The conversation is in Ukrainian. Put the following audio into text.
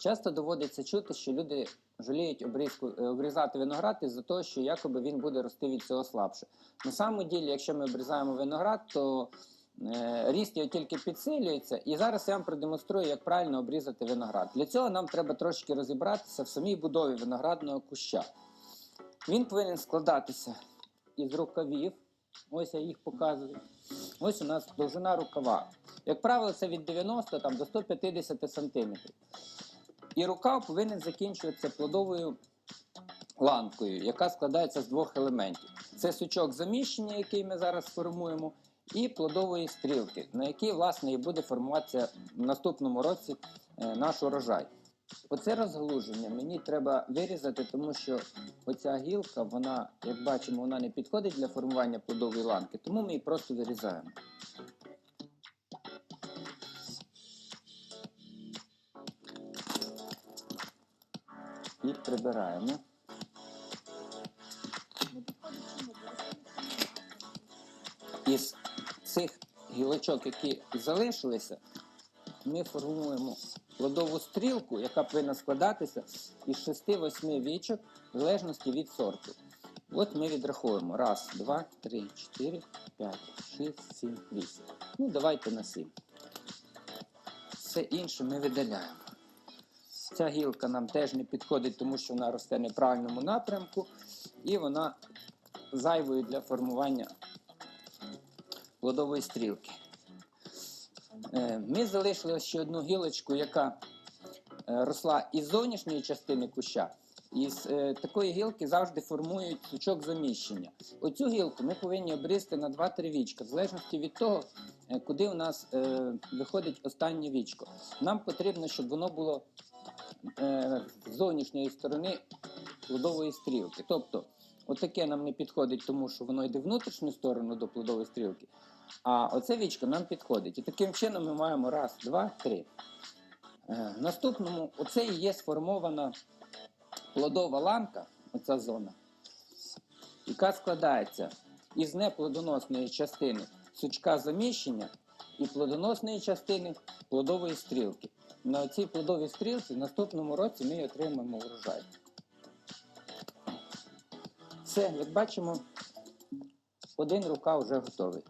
Часто доводиться чути, що люди жаліють обрізку, е, обрізати виноград із-за того, що якоби він буде рости від цього слабше. На самому ділі, якщо ми обрізаємо виноград, то е, ріст його тільки підсилюється. І зараз я вам продемонструю, як правильно обрізати виноград. Для цього нам треба трошки розібратися в самій будові виноградного куща. Він повинен складатися із рукавів. Ось я їх показую. Ось у нас довжина рукава. Як правило, це від 90 там, до 150 сантиметрів. І рукав повинен закінчуватися плодовою ланкою, яка складається з двох елементів: це сучок заміщення, який ми зараз формуємо, і плодової стрілки, на якій, власне, і буде формуватися в наступному році е, наш урожай. Оце розгалуження мені треба вирізати, тому що оця гілка, вона, як бачимо, вона не підходить для формування плодової ланки, тому ми її просто вирізаємо. І прибираємо. Із цих гілочок, які залишилися, ми формуємо плодову стрілку, яка повинна складатися із 6-8 вічок в залежності від сорту. От ми відраховуємо. Раз, два, три, чотири, п'ять, шість, сім, вісім. Ну, давайте на сім. Все інше ми видаляємо. Ця гілка нам теж не підходить, тому що вона росте в неправильному напрямку, і вона зайвою для формування плодової стрілки. Е, Ми залишили ще одну гілочку, яка е, росла із зовнішньої частини куща. Із е, такої гілки завжди формують сучок заміщення. Оцю гілку ми повинні обрізати на 2-3 вічка, в залежності від того, куди у нас виходить останнє вічко. Нам потрібно, щоб воно було е, зовнішньої сторони плодової стрілки. Тобто, отаке нам не підходить, тому що воно йде внутрішню сторону до плодової стрілки. А оце вічко нам підходить. І таким чином ми маємо раз, два, три. Е, наступному, оце і є сформована плодова ланка, оця зона, яка складається із неплодоносної частини сучка заміщення і плодоносної частини плодової стрілки на цій плодовій стрілці в наступному році ми отримаємо урожай. Все, як бачимо, один рука вже готовий.